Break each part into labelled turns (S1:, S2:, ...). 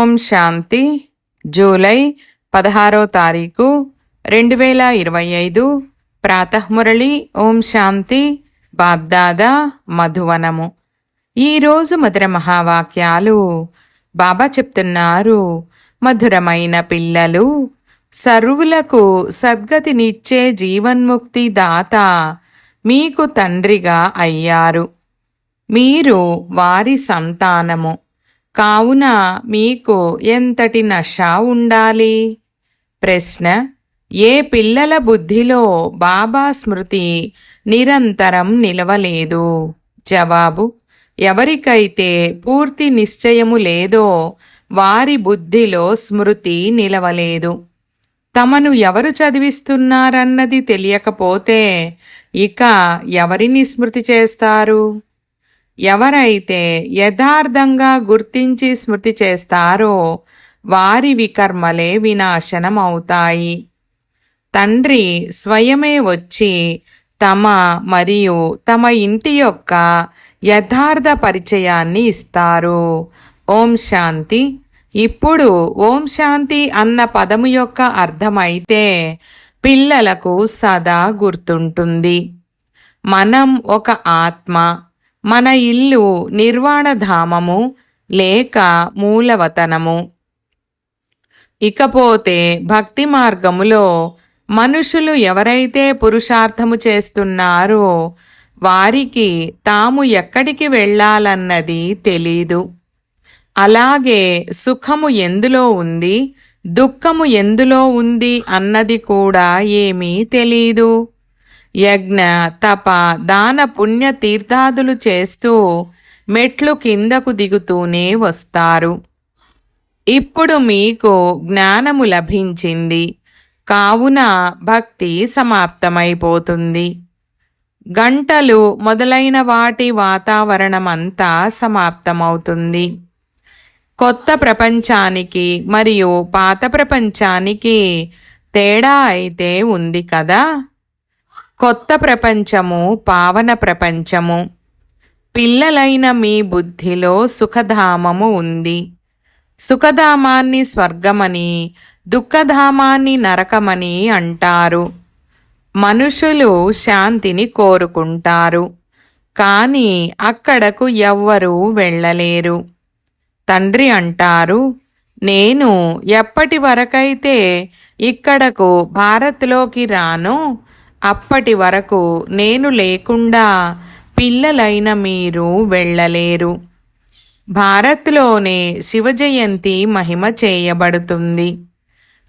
S1: ఓం శాంతి. July పదహారో తారీఖు రెండు వేల ఇరవై ఐదు ప్రాతఃమురళి ఓం శాంతి బాబ్దాదా మధువనము. ఈరోజు మధుర మహావాక్యాలు బాబా చెప్తున్నారు. మధురమైన పిల్లలు సర్వులకు సద్గతినిచ్చే జీవన్ముక్తి దాత మీకు తండ్రిగా అయ్యారు. మీరు వారి సంతానము. కావున మీకు ఎంతటి నష ఉండాలి? ప్రశ్న ఏ పిల్లల బుద్ధిలో బాబా స్మృతి నిరంతరం నిలవలేదు? జవాబు ఎవరికైతే పూర్తి నిశ్చయము లేదో వారి బుద్ధిలో స్మృతి నిలవలేదు. తమను ఎవరు చదివిస్తున్నారన్నది తెలియకపోతే ఇక ఎవరిని స్మృతి చేస్తారు? ఎవరైతే యథార్థంగా గుర్తించి స్మృతి చేస్తారో వారి వికర్మలే వినాశనం అవుతాయి తండ్రి స్వయమే వచ్చి తమ మరియు తమ ఇంటి యొక్క యథార్థ పరిచయాన్ని ఇస్తారు. ఓం శాంతి. ఇప్పుడు ఓం శాంతి అన్న పదము యొక్క అర్థమైతే పిల్లలకు సదా గుర్తుంటుంది. మనం ఒక ఆత్మ మన ఇల్లు నిర్వాణధామము లేక మూలవతనము. ఇకపోతే భక్తి మార్గములో మనుషులు ఎవరైతే పురుషార్థము చేస్తున్నారో వారికి తాము ఎక్కడికి వెళ్ళాలన్నది తెలీదు. అలాగే సుఖము ఎందులో ఉంది దుఃఖము ఎందులో ఉంది అన్నది కూడా ఏమీ తెలీదు. యజ్ఞ తప దాన పుణ్య తీర్థాదులు చేస్తూ మెట్లు కిందకు దిగుతూనే వస్తారు. ఇప్పుడు మీకు జ్ఞానము లభించింది. కావున భక్తి సమాప్తమైపోతుంది. గంటలు మొదలైన వాటి వాతావరణమంతా సమాప్తమవుతుంది. కొత్త ప్రపంచానికి మరియు పాత ప్రపంచానికి తేడా అయితే ఉంది కదా? కొత్త ప్రపంచము పావన ప్రపంచము. పిల్లలైన మీ బుద్ధిలో సుఖధామము ఉంది. సుఖధామాన్ని స్వర్గమని దుఃఖధామాన్ని నరకమని అంటారు. మనుషులు శాంతిని కోరుకుంటారు. కానీ అక్కడకు ఎవ్వరూ వెళ్ళలేరు. తండ్రి అంటారు నేను ఎప్పటి వరకైతే ఇక్కడకు భారత్లోకి రానో అప్పటి వరకు నేను లేకుండా పిల్లలైన మీరు వెళ్ళలేరు. భారత్లోనే శివజయంతి మహిమ చేయబడుతుంది.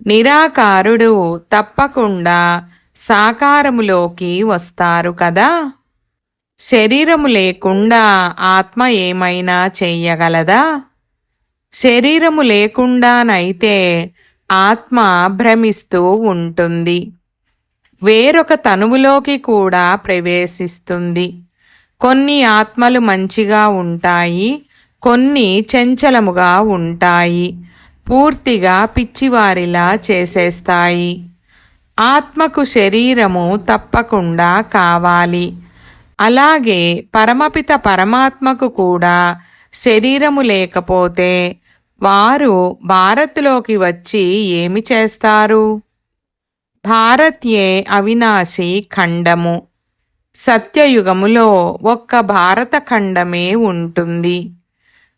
S1: నిరాకారుడు తప్పకుండా సాకారములోకి వస్తారు కదా? శరీరము లేకుండా ఆత్మ ఏమైనా చెయ్యగలదా శరీరము లేకుండానైతే ఆత్మ భ్రమిస్తూ ఉంటుంది. వేరొక తనువులోకి కూడా ప్రవేశిస్తుంది. కొన్ని ఆత్మలు మంచిగా ఉంటాయి కొన్ని చంచలముగా ఉంటాయి పూర్తిగా పిచ్చివారిలా చేసేస్తాయి. ఆత్మకు శరీరము తప్పకుండా కావాలి. అలాగే పరమపిత పరమాత్మకు కూడా శరీరము లేకపోతే వారు భారత్లోకి వచ్చి ఏమి చేస్తారు? భారత్యే అవినాశి ఖండము. సత్యయుగములో ఒక్క భారత ఖండమే ఉంటుంది.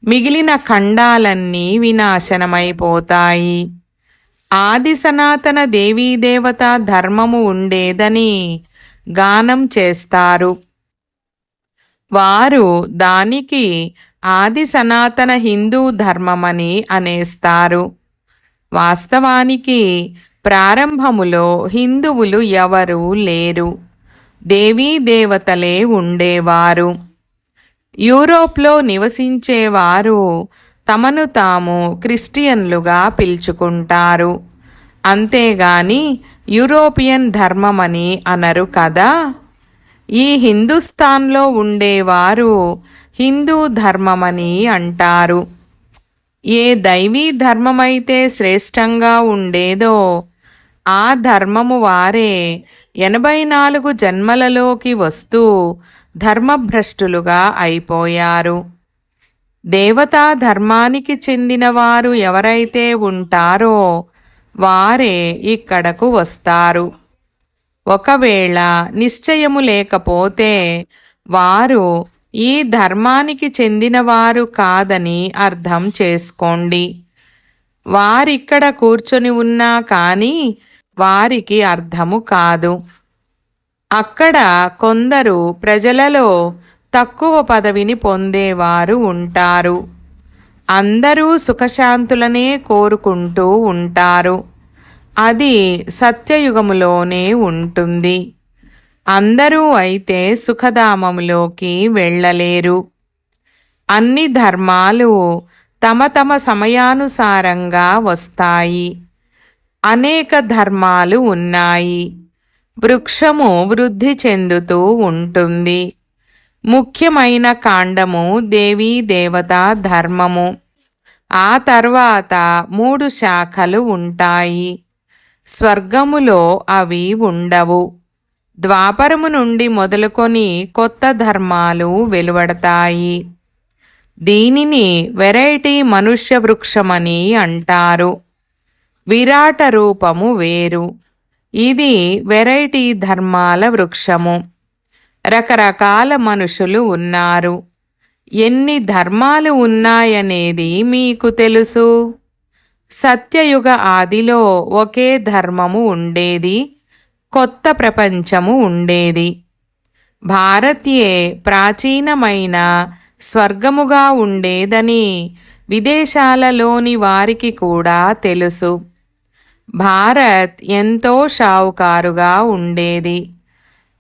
S1: మిగిలిన ఖండాలన్నీ వినాశనమైపోతాయి. ఆది సనాతన దేవీదేవత ధర్మము ఉండేదని గానం చేస్తారు. వారు దానికి ఆది సనాతన హిందూ ధర్మమని అనేస్తారు. వాస్తవానికి ప్రారంభములో హిందువులు ఎవరూ లేరు. దేవీ దేవతలే ఉండేవారు. యూరోప్లో నివసించేవారు తమను తాము క్రిస్టియన్లుగా పిలుచుకుంటారు. అంతేగాని యూరోపియన్ ధర్మమని అనరు కదా? ఈ హిందుస్థాన్లో ఉండేవారు హిందూ ధర్మమని అంటారు. ఏ దైవీ ధర్మమైతే శ్రేష్టంగా ఉండేదో ఆ ధర్మము వారే ఎనభై నాలుగు జన్మలలోకి వస్తూ ధర్మభ్రష్టులుగా అయిపోయారు. దేవతా ధర్మానికి చెందినవారు ఎవరైతే ఉంటారో వారే ఇక్కడకు వస్తారు. ఒకవేళ నిశ్చయము లేకపోతే వారు ఈ ధర్మానికి చెందినవారు కాదని అర్థం చేసుకోండి. వారిక్కడ కూర్చొని ఉన్నా కానీ వారికి అర్థము కాదు. అక్కడ కొందరు ప్రజలలో తక్కువ పదవిని పొందేవారు ఉంటారు. అందరూ సుఖశాంతులనే కోరుకుంటూ ఉంటారు. అది సత్యయుగములోనే ఉంటుంది. అందరూ అయితే సుఖధామములోకి వెళ్ళలేరు. అన్ని ధర్మాలు తమ తమ సమయానుసారంగా వస్తాయి. అనేక ధర్మాలు ఉన్నాయి. వృక్షము వృద్ధి చెందుతూ ఉంటుంది. ముఖ్యమైన కాండము దేవీ దేవత ధర్మము. ఆ తర్వాత మూడు శాఖలు ఉంటాయి. స్వర్గములో అవి ఉండవు. ద్వాపరము నుండి మొదలుకొని కొత్త ధర్మాలు వెలువడతాయి. దీనిని వెరైటీ మనుష్య వృక్షమని అంటారు. విరాట రూపము వేరు. ఇది వెరైటీ ధర్మాల వృక్షము. రకరకాల మనుషులు ఉన్నారు. ఎన్ని ధర్మాలు ఉన్నాయనేది మీకు తెలుసు? సత్యయుగ ఆదిలో ఒకే ధర్మము ఉండేది కొత్త ప్రపంచము ఉండేది. భారత్యే ప్రాచీనమైన స్వర్గముగా ఉండేదని విదేశాలలోని వారికి కూడా తెలుసు. భారత్ ఎంతో షావుకారుగా ఉండేది.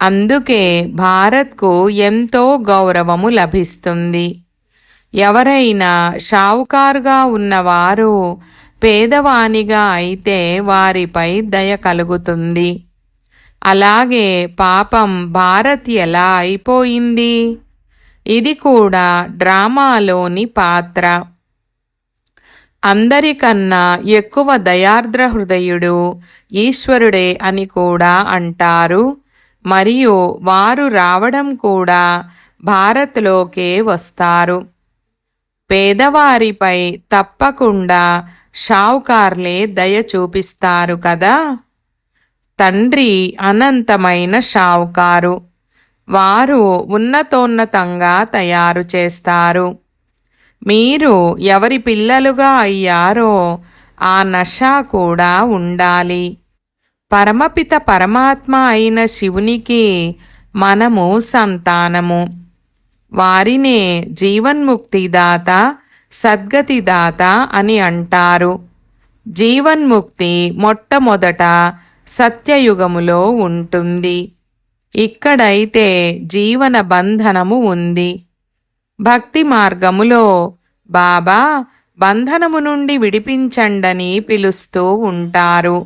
S1: అందుకే భారత్కు ఎంతో గౌరవము లభిస్తుంది. ఎవరైనా షావుకారుగా ఉన్నవారు పేదవానిగా అయితే వారిపై దయ కలుగుతుంది. అలాగే పాపం భారత్ ఎలా అయిపోయింది? ఇది కూడా డ్రామాలోని పాత్ర. అందరికన్నా ఎక్కువ దయార్ద్ర హృదయుడు ఈశ్వరుడే అని కూడా అంటారు. మరియు వారు రావడం కూడా భారత్లోకే వస్తారు. పేదవారిపై తప్పకుండా షావుకార్లే దయ చూపిస్తారు కదా? తండ్రి అనంతమైన షావుకారు. వారు ఉన్నతోన్నతంగా తయారు చేస్తారు. మీరు ఎవరి పిల్లలుగా అయ్యారో ఆ నష కూడా ఉండాలి. పరమపిత పరమాత్మ అయిన శివునికి మనము సంతానము. వారినే జీవన్ముక్తిదాత సద్గతిదాత అని అంటారు. జీవన్ముక్తి మొట్టమొదట సత్యయుగములో ఉంటుంది. ఇక్కడైతే జీవన బంధనము ఉంది. భక్తి మార్గములో బాబా బంధనము నుండి విడిపించండని పిలుస్తూ ఉంటారు.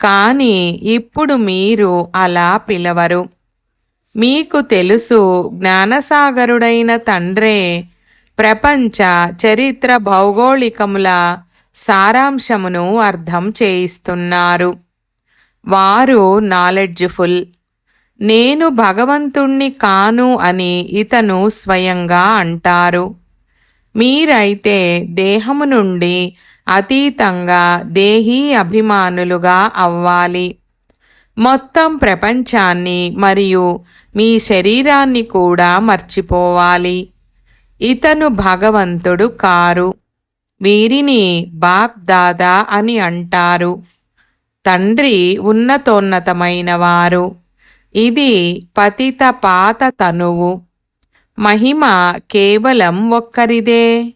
S1: కానీ ఇప్పుడు మీరు అలా పిలవరు. మీకు తెలుసు జ్ఞానసాగరుడైన తండ్రే ప్రపంచ చరిత్ర భౌగోళికముల సారాంశమును అర్థం చేయిస్తున్నారు. వారు నాలెడ్జ్ఫుల్ నేను భగవంతుణ్ణి కాను అని ఇతను స్వయంగా అంటారు. మీరైతే దేహము నుండి అతీతంగా దేహీ అభిమానులుగా అవ్వాలి. మొత్తం ప్రపంచాన్ని మరియు మీ శరీరాన్ని కూడా మర్చిపోవాలి. ఇతను భగవంతుడు కారు. వీరిని బాప్ దాదా అని అంటారు. తండ్రి ఉన్నతోన్నతమైన వారు ఇది పతిత పాత తనువు. మహిమ కేవలం ఒక్కరిదే.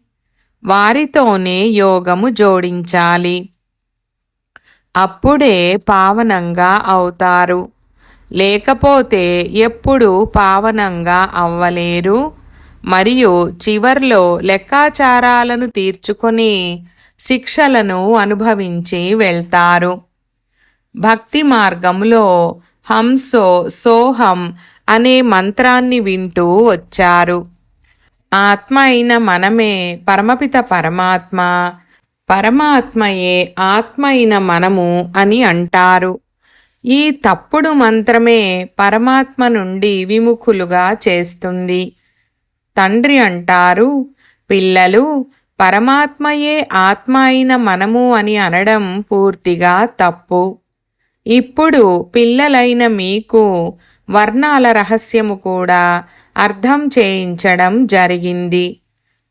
S1: వారితోనే యోగము జోడించాలి. అప్పుడే పావనంగా అవుతారు. లేకపోతే ఎప్పుడూ పావనంగా అవ్వలేరు. మరియు చివర్లో లెక్కాచారాలను తీర్చుకొని శిక్షలను అనుభవించి వెళ్తారు. భక్తి మార్గంలో హంసో సోహం అనే మంత్రాన్ని వింటూ వచ్చారు. ఆత్మ అయిన మనమే పరమపిత పరమాత్మ పరమాత్మయే ఆత్మ అయిన మనము అని అంటారు. ఈ తప్పుడు మంత్రమే పరమాత్మ నుండి విముఖులుగా చేస్తుంది. తండ్రి అంటారు పిల్లలు పరమాత్మయే ఆత్మ అయిన మనము అని అనడం పూర్తిగా తప్పు. ఇప్పుడు పిల్లలైన మీకు వర్ణాల రహస్యము కూడా అర్థం చేయించడం జరిగింది.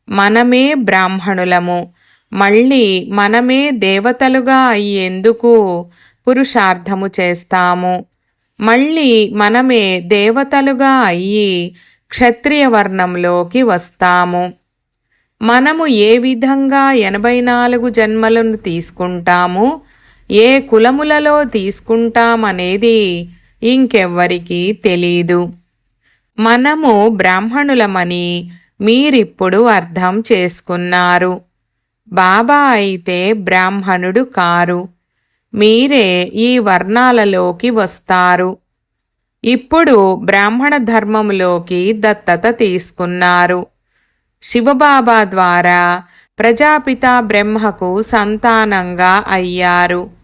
S1: మనమే బ్రాహ్మణులము. మళ్ళీ మనమే దేవతలుగా అయ్యేందుకు పురుషార్థము చేస్తాము. మళ్ళీ మనమే దేవతలుగా అయ్యి క్షత్రియ వర్ణంలోకి వస్తాము. మనము ఏ విధంగా ఎనభై నాలుగు జన్మలను తీసుకుంటాము? ఏ కులములలో తీసుకుంటామనేది ఇంకెవ్వరికీ తెలీదు. మనము బ్రాహ్మణులమని మీరిప్పుడు అర్థం చేసుకున్నారు. బాబా అయితే బ్రాహ్మణుడు కారు. మీరే ఈ వర్ణాలలోకి వస్తారు. ఇప్పుడు బ్రాహ్మణ ధర్మములోకి దత్తత తీసుకున్నారు. శివబాబా ద్వారా ప్రజాపిత బ్రహ్మకు సంతానంగా అయ్యారు.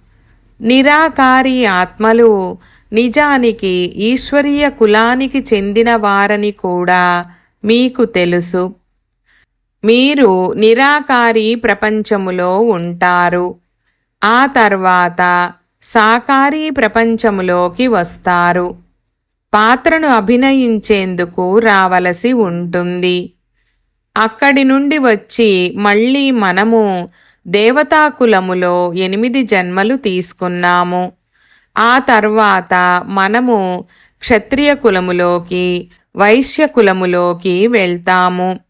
S1: నిరాకారి ఆత్మలు నిజానికి ఈశ్వరీయ కులానికి చెందిన వారని కూడా మీకు తెలుసు. మీరు నిరాకారి ప్రపంచములో ఉంటారు. ఆ తర్వాత సాకారీ ప్రపంచములోకి వస్తారు. పాత్రను అభినయించేందుకు రావలసి ఉంటుంది. అక్కడి నుండి వచ్చి మళ్ళీ మనము దేవతాకులములో ఎనిమిది జన్మలు తీసుకున్నాము. ఆ తర్వాత మనము క్షత్రియ కులములోకి వైశ్య కులములోకి వెళ్తాము.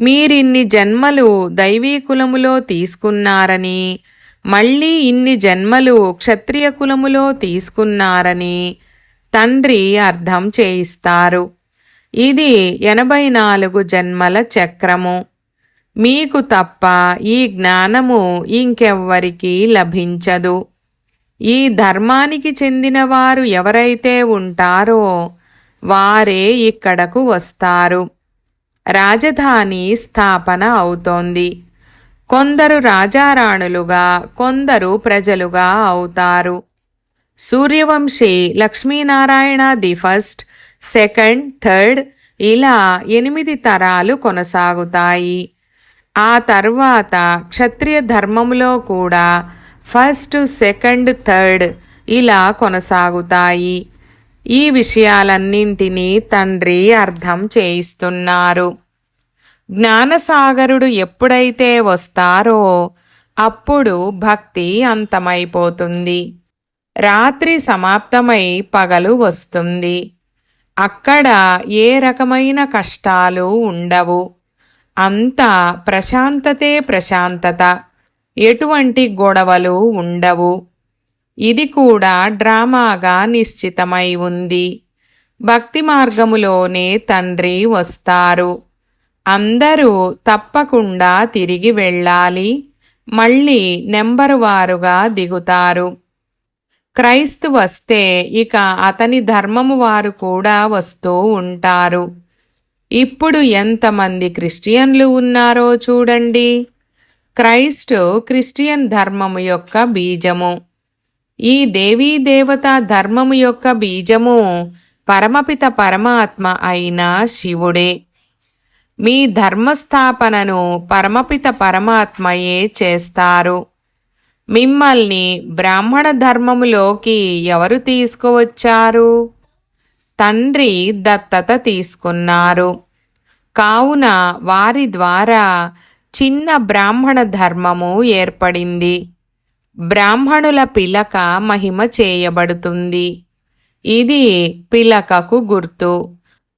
S1: మీరిన్ని జన్మలు దైవీ కులములో తీసుకున్నారని మళ్ళీ ఇన్ని జన్మలు క్షత్రియ కులములో తీసుకున్నారని తండ్రి అర్థం చేయిస్తారు. ఇది ఎనభై నాలుగు జన్మల చక్రము. మీకు తప్ప ఈ జ్ఞానము ఇంకెవ్వరికీ లభించదు. ఈ ధర్మానికి చెందినవారు ఎవరైతే ఉంటారో వారే ఇక్కడకు వస్తారు. రాజధాని స్థాపన అవుతోంది. కొందరు రాజారాణులుగా కొందరు ప్రజలుగా అవుతారు. Suryavamshi Lakshminarayana the first second third ఇలా ఎనిమిది తరాలు కొనసాగుతాయి. ఆ తర్వాత క్షత్రియ ధర్మంలో కూడా ఫస్ట్ సెకండ్ థర్డ్ ఇలా కొనసాగుతాయి. ఈ విషయాలన్నింటినీ తండ్రి అర్థం చేయిస్తున్నారు. జ్ఞానసాగరుడు ఎప్పుడైతే వస్తారో అప్పుడు భక్తి అంతమైపోతుంది. రాత్రి సమాప్తమై పగలు వస్తుంది. అక్కడ ఏ రకమైన కష్టాలు ఉండవు. అంతా ప్రశాంతతే ప్రశాంతత. ఎటువంటి గొడవలు ఉండవు. ఇది కూడా డ్రామాగా నిశ్చితమై ఉంది. భక్తి మార్గములోనే తండ్రి వస్తారు. అందరూ తప్పకుండా తిరిగి వెళ్ళాలి. మళ్ళీ నెంబరు వారుగా దిగుతారు. క్రైస్తు వస్తే ఇక అతని ధర్మము వారు కూడా వస్తూ ఉంటారు. ఇప్పుడు ఎంతమంది క్రిస్టియన్లు ఉన్నారో చూడండి. క్రైస్ట్ క్రిస్టియన్ ధర్మము యొక్క బీజము. ఈ దేవీ దేవత ధర్మము యొక్క బీజము పరమపిత పరమాత్మ అయిన శివుడే. మీ ధర్మస్థాపనను పరమపిత పరమాత్మయే చేస్తారు. మిమ్మల్ని బ్రాహ్మణ ధర్మములోకి ఎవరు తీసుకువచ్చారు? తండ్రి దత్తత తీసుకున్నారు. కావున వారి ద్వారా చిన్న బ్రాహ్మణ ధర్మము ఏర్పడింది. బ్రాహ్మణుల పిలక మహిమ చేయబడుతుంది. ఇది పిలకకు గుర్తు.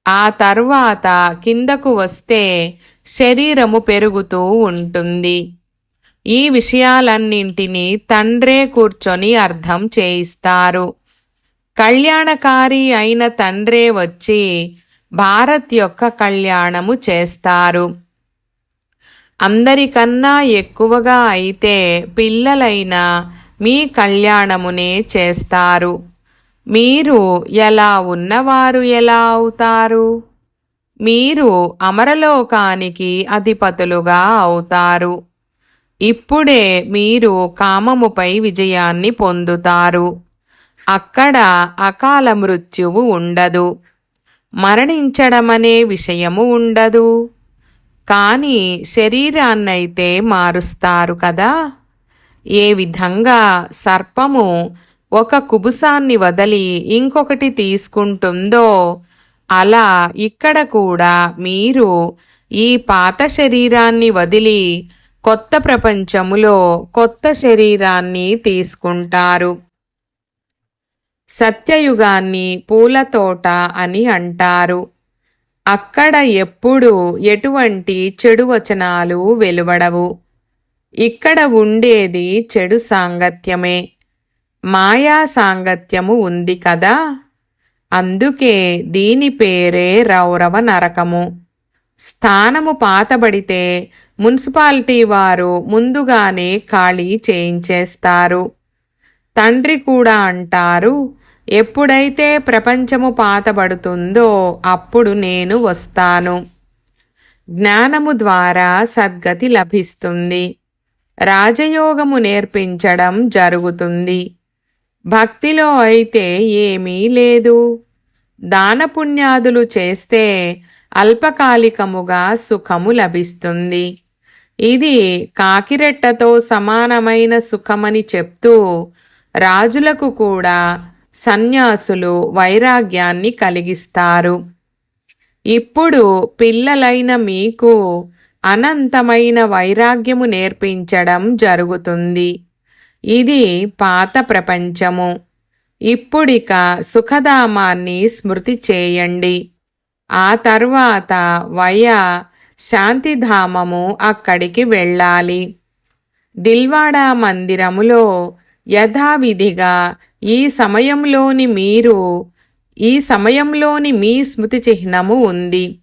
S1: ఆ తర్వాత కిందకు వస్తే శరీరము పెరుగుతూ ఉంటుంది. ఈ విషయాలన్నింటినీ తండ్రే కూర్చొని అర్థం చేయిస్తారు. కళ్యాణకారి అయిన తండ్రే వచ్చి భారత్ యొక్క కళ్యాణము చేస్తారు. అందరికన్నా ఎక్కువగా అయితే పిల్లలైన మీ కళ్యాణమునే చేస్తారు. మీరు ఎలా ఉన్నవారు ఎలా అవుతారు? మీరు అమరలోకానికి అధిపతులుగా అవుతారు. ఇప్పుడే మీరు కామముపై విజయాన్ని పొందుతారు. అక్కడ అకాల మృత్యువు ఉండదు. మరణించడమనే విషయము ఉండదు. కానీ శరీరాన్నైతే మారుస్తారు కదా. ఏ విధంగా సర్పము ఒక కుబుసాన్ని వదిలి ఇంకొకటి తీసుకుంటుందో అలా ఇక్కడ కూడా మీరు ఈ పాత శరీరాన్ని వదిలి కొత్త ప్రపంచములో కొత్త శరీరాన్ని తీసుకుంటారు. సత్యయుగాన్ని పూలతోట అని అంటారు. అక్కడ ఎప్పుడూ ఎటువంటి చెడు వచనాలు వెలువడవు. ఇక్కడ ఉండేది చెడు సాంగత్యమే. మాయా సాంగత్యము ఉంది కదా? అందుకే దీని పేరే రౌరవ నరకము. స్థానము పాతబడితే మున్సిపాలిటీ వారు ముందుగానే ఖాళీ చేయించేస్తారు. తండ్రి కూడా అంటారు ఎప్పుడైతే ప్రపంచము పాతబడుతుందో అప్పుడు నేను వస్తాను. జ్ఞానము ద్వారా సద్గతి లభిస్తుంది. రాజయోగము నేర్పించడం జరుగుతుంది. భక్తిలో అయితే ఏమీ లేదు. దానపుణ్యాదులు చేస్తే అల్పకాలికముగా సుఖము లభిస్తుంది. ఇది కాకిరెట్టతో సమానమైన సుఖమని చెప్తూ రాజులకు కూడా సన్యాసులు వైరాగ్యాన్ని కలిగిస్తారు. ఇప్పుడు పిల్లలైన మీకు అనంతమైన వైరాగ్యము నేర్పించడం జరుగుతుంది. ఇది పాత ప్రపంచము. ఇప్పుడిక సుఖధామాన్ని స్మృతి చేయండి. ఆ తర్వాత వయ శాంతిధామము అక్కడికి వెళ్ళాలి. దిల్వాడా మందిరములో యథావిధిగా ఈ సమయంలోని మీరు ఈ సమయంలోని మీ స్మృతి చిహ్నము ఉంది.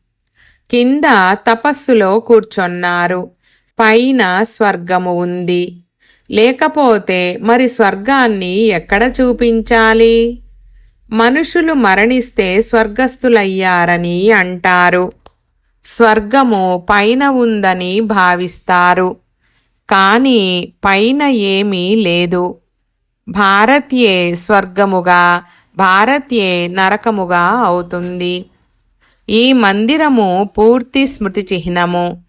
S1: కింద తపస్సులో కూర్చొన్నారు. పైన స్వర్గము ఉంది. లేకపోతే మరి స్వర్గాన్ని ఎక్కడ చూపించాలి? మనుషులు మరణిస్తే స్వర్గస్థులయ్యారని అంటారు. స్వర్గము పైన ఉందని భావిస్తారు. కానీ పైన ఏమీ లేదు. భారత్యే స్వర్గముగా భారత్యే నరకముగా అవుతుంది. ఈ మందిరము పూర్తి స్మృతి చిహ్నము.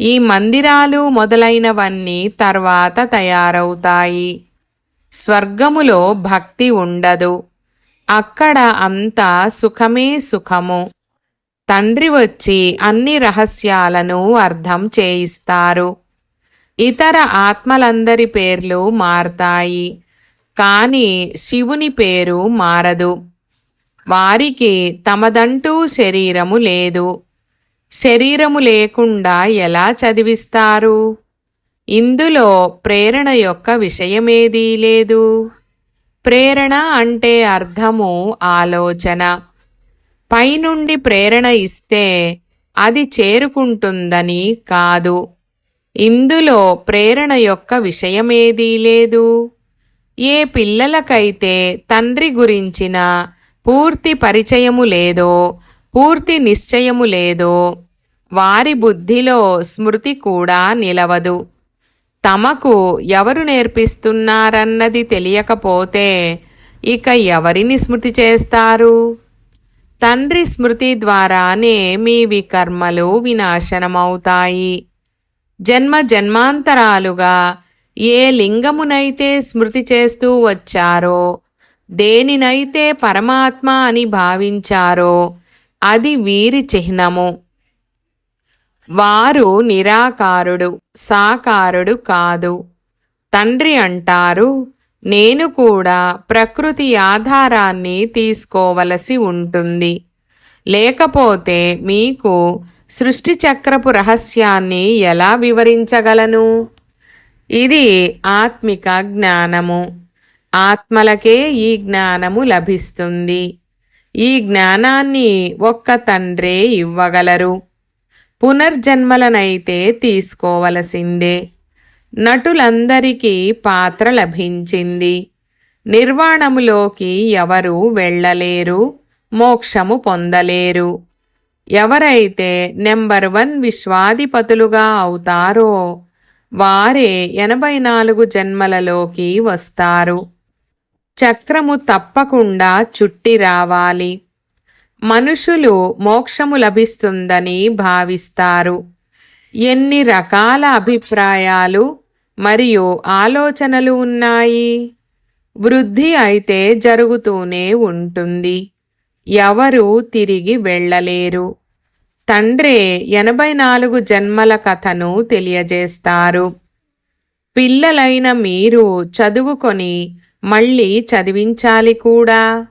S1: ఈ మందిరాలు మొదలైనవన్నీ తర్వాత తయారవుతాయి. స్వర్గములో భక్తి ఉండదు. అక్కడ అంతా సుఖమే సుఖము. తండ్రి వచ్చి అన్ని రహస్యాలను అర్థం చేయిస్తారు. ఇతర ఆత్మలందరి పేర్లు మారతాయి. కానీ శివుని పేరు మారదు. వారికి తమదంటూ శరీరము లేదు. శరీరము లేకుండా ఎలా చదివిస్తారు? ఇందులో ప్రేరణ యొక్క విషయమేదీ లేదు. ప్రేరణ అంటే అర్థము ఆలోచన. పైనుండి ప్రేరణ ఇస్తే అది చేరుకుంటుందని కాదు. ఇందులో ప్రేరణ యొక్క విషయమేదీ లేదు. ఏ పిల్లలకైతే తండ్రి గురించిన పూర్తి పరిచయము లేదో పూర్తి నిశ్చయము లేదో వారి బుద్ధిలో స్మృతి కూడా నిలవదు. తమకు ఎవరు నేర్పిస్తున్నారన్నది తెలియకపోతే ఇక ఎవరిని స్మృతి చేస్తారు? తండ్రి స్మృతి ద్వారానే మీ వికర్మలు వినాశనమవుతాయి. జన్మ జన్మాంతరాలుగా ఏ లింగమునైతే స్మృతి చేస్తూ వచ్చారో దేనినైతే పరమాత్మ అని భావించారో అది వీరి చిహ్నము. వారు నిరాకారుడు సాకారుడు కాదు. తండ్రి అంటారు నేను కూడా ప్రకృతి ఆధారాన్ని తీసుకోవలసి ఉంటుంది. లేకపోతే మీకు సృష్టి చక్రపు రహస్యాన్ని ఎలా వివరించగలను? ఇది ఆత్మిక జ్ఞానము. ఆత్మలకే ఈ జ్ఞానము లభిస్తుంది. ఈ జ్ఞానాన్ని ఒక్క తండ్రే ఇవ్వగలరు. పునర్జన్మలనైతే తీసుకోవలసిందే. నటులందరికీ పాత్ర లభించింది. నిర్వాణములోకి ఎవరు వెళ్ళలేరు మోక్షము పొందలేరు. ఎవరైతే నెంబర్ వన్ విశ్వాధిపతులుగా అవుతారో వారే ఎనభై నాలుగు జన్మలలోకి వస్తారు. చక్రము తప్పకుండా చుట్టి రావాలి. మనుషులు మోక్షము లభిస్తుందని భావిస్తారు. ఎన్ని రకాల అభిప్రాయాలు మరియు ఆలోచనలు ఉన్నాయి? వృద్ధి అయితే జరుగుతూనే ఉంటుంది. ఎవరు తిరిగి వెళ్ళలేరు. తండ్రే ఎనభై నాలుగు జన్మల కథను తెలియజేస్తారు. పిల్లలైన మీరు చదువుకొని మళ్ళీ చదివించాలి కూడా.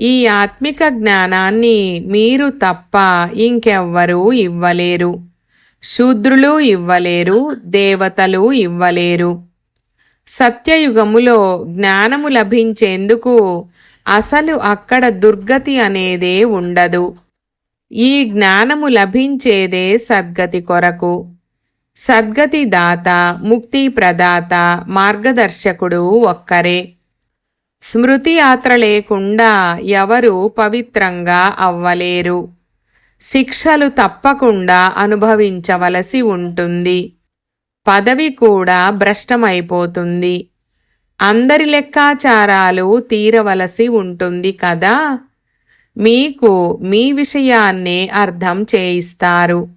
S1: ఈ ఆత్మిక జ్ఞానాన్ని మీరు తప్ప ఇంకెవ్వరూ ఇవ్వలేరు. శూద్రులు ఇవ్వలేరు దేవతలు ఇవ్వలేరు. సత్యయుగములో జ్ఞానము లభించేందుకు అసలు అక్కడ దుర్గతి అనేదే ఉండదు. ఈ జ్ఞానము లభించేదే సద్గతి కొరకు. సద్గతి దాత ముక్తి ప్రదాత మార్గదర్శకుడు ఒక్కరే. స్మృతి యాత్ర లేకుండా ఎవరు పవిత్రంగా అవ్వలేరు. శిక్షలు తప్పకుండా అనుభవించవలసి ఉంటుంది. పదవి కూడా భ్రష్టమైపోతుంది. అందరి లెక్కాచారాలు తీరవలసి ఉంటుంది కదా? మీకు మీ విషయాన్నే అర్థం చేయిస్తారు.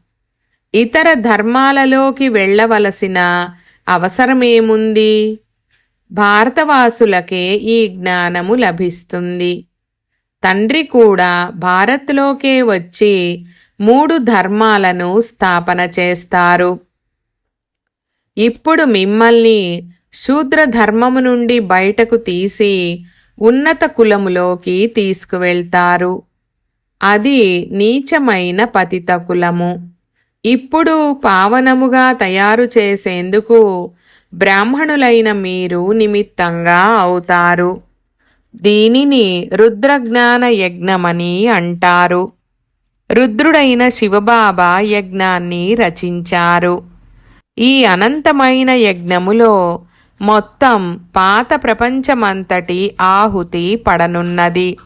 S1: ఇతర ధర్మాలలోకి వెళ్ళవలసిన అవసరమేముంది? భారతవాసులకే ఈ జ్ఞానము లభిస్తుంది. తండ్రి కూడా భారత్లోకే వచ్చి మూడు ధర్మాలను స్థాపన చేస్తారు. ఇప్పుడు మిమ్మల్ని శూద్ర ధర్మము నుండి బయటకు తీసి ఉన్నత కులములోకి తీసుకువెళ్తారు. అది నీచమైన పతిత కులము ఇప్పుడు పావనముగా తయారు చేసేందుకు బ్రాహ్మణులైన మీరు నిమిత్తంగా అవుతారు. దీనిని రుద్రజ్ఞాన యజ్ఞమని అంటారు. రుద్రుడైన శివబాబా యజ్ఞాన్ని రచించారు. ఈ అనంతమైన యజ్ఞములో మొత్తం పాత ప్రపంచమంతటి ఆహుతి పడనున్నది.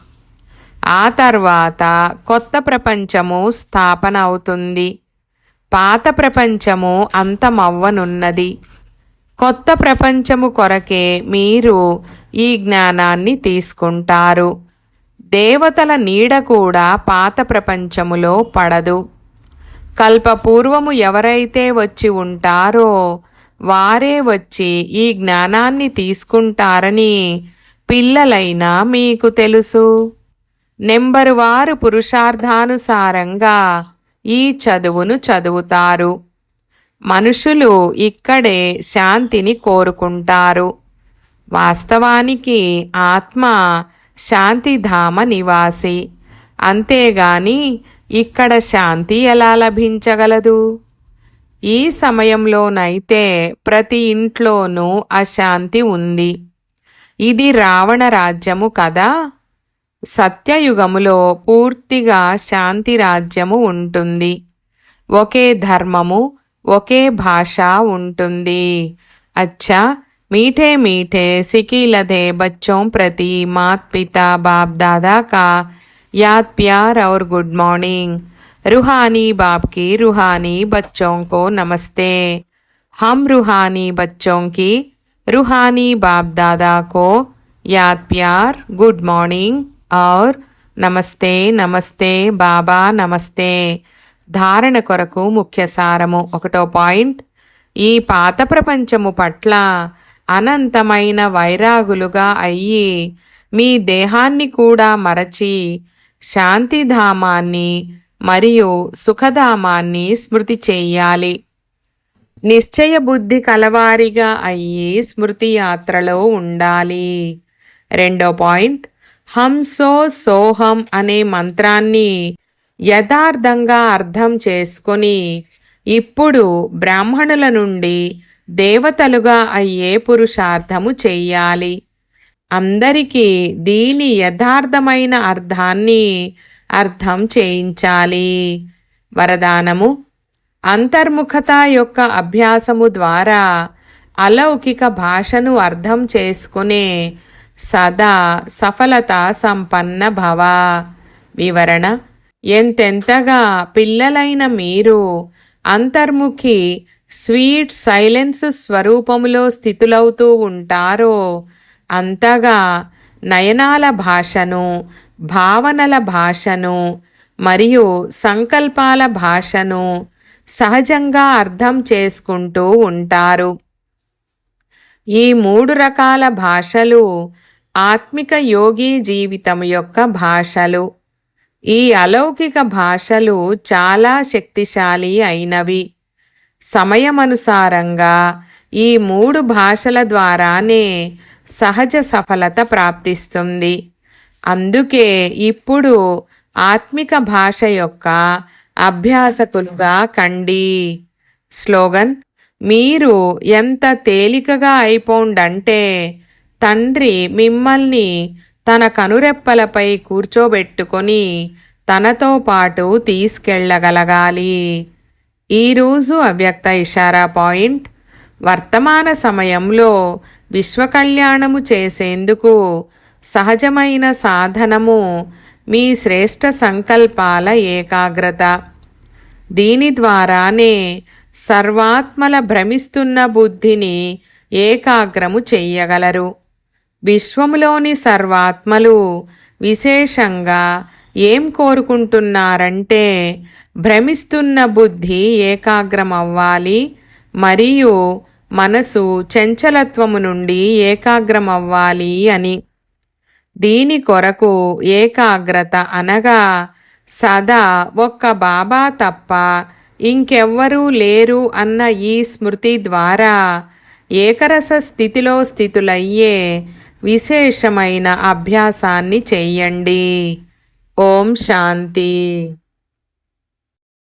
S1: ఆ తర్వాత కొత్త ప్రపంచము స్థాపన అవుతుంది. పాత ప్రపంచము అంతమవ్వనున్నది. కొత్త ప్రపంచము కొరకే మీరు ఈ జ్ఞానాన్ని తీసుకుంటారు. దేవతల నీడ కూడా పాత ప్రపంచములో పడదు. కల్పపూర్వము ఎవరైతే వచ్చి ఉంటారో వారే వచ్చి ఈ జ్ఞానాన్ని తీసుకుంటారని పిల్లలైనా మీకు తెలుసు. నెంబరు వారు పురుషార్థానుసారంగా ఈ చదువును చదువుతారు. మనుషులు ఇక్కడే శాంతిని కోరుకుంటారు. వాస్తవానికి ఆత్మ శాంతిధామ నివాసి. అంతేగాని ఇక్కడ శాంతి ఎలా లభించగలదు? ఈ సమయంలోనైతే ప్రతి ఇంట్లోనూ అశాంతి ఉంది ఇది రావణ రాజ్యము కదా సత్యయుగములో పూర్తిగా శాంతి రాజ్యము ఉంటుంది ఒకే ధర్మము ఒకే భాష ఉంటుంది అచ్చా मीठे मीठे सिकीलधे बच्चों प्रति मात पिता बाप दादा का याद प्यार और गुड मॉर्निंग रूहानी बाप की रूहानी बच्चों को नमस्ते हम रूहानी बच्चों की रूहानी बाप दादा को याद प्यार गुड मॉर्निंग और నమస్తే నమస్తే బాబా నమస్తే ధారణ కొరకు ముఖ్య సారము ఒకటో పాయింట్ ఈ పాత ప్రపంచము పట్ల అనంతమైన వైరాగులుగా అయ్యి మీ దేహాన్ని కూడా మరచి శాంతిధామాన్ని మరియు సుఖధామాన్ని స్మృతి చేయాలి. నిశ్చయ బుద్ధి కలవారిగా అయ్యి స్మృతి యాత్రలో ఉండాలి. రెండో పాయింట్ హంసో సోహం అనే మంత్రాన్ని యథార్థంగా అర్థం చేసుకొని ఇప్పుడు బ్రాహ్మణుల నుండి దేవతలుగా అయ్యే పురుషార్థము చెయ్యాలి అందరికీ దీని యథార్థమైన అర్థాన్ని అర్థం చేయించాలి. వరదానము. అంతర్ముఖత యొక్క అభ్యాసము ద్వారా అలౌకిక భాషను అర్థం చేసుకునే సదా సఫలత సంపన్న భవ. వివరణ. ఎంతెంతగా పిల్లలైన మీరు అంతర్ముఖి స్వీట్ సైలెన్స్ స్వరూపములో స్థితులవుతూ ఉంటారో అంతగా నయనాల భాషను భావనల భాషను మరియు సంకల్పాల భాషను సహజంగా అర్థం చేసుకుంటూ ఉంటారు. ఈ మూడు రకాల భాషలు ఆత్మిక యోగి జీవితం యొక్క భాషలు. ఈ అలౌకిక భాషలు చాలా శక్తిశాలి అయినవి. సమయమనుసారంగా ఈ మూడు భాషల ద్వారానే సహజ సఫలత ప్రాప్తిస్తుంది. అందుకే ఇప్పుడు ఆత్మిక భాష యొక్క అభ్యాసకులుగా కండి. స్లోగన్ మీరు ఎంత తేలికగా అయిపోండంటే తండ్రి మిమ్మల్ని తన కనురెప్పలపై కూర్చోబెట్టుకొని తనతో పాటు తీసుకెళ్ళగలగాలి. ఈరోజు అవ్యక్త ఇషారా పాయింట్ వర్తమాన సమయంలో విశ్వకళ్యాణము చేసేందుకు సహజమైన సాధనము మీ శ్రేష్ట సంకల్పాల ఏకాగ్రత. దీని ద్వారానే సర్వాత్మల భ్రమిస్తున్న బుద్ధిని ఏకాగ్రము చెయ్యగలరు. విశ్వములోని సర్వాత్మలు విశేషంగా ఏం కోరుకుంటున్నారంటే భ్రమిస్తున్న బుద్ధి ఏకాగ్రమవ్వాలి మరియు మనసు చంచలత్వము నుండి ఏకాగ్రమవ్వాలి అని. దీని కొరకు ఏకాగ్రత అనగా సదా ఒక్క బాబా తప్ప ఇంకెవ్వరూ లేరు అన్న ఈ స్మృతి ద్వారా ఏకరస స్థితిలో స్థితులయ్యే విశేషమైన అభ్యాసాన్ని చెయ్యండి ఓం శాంతి.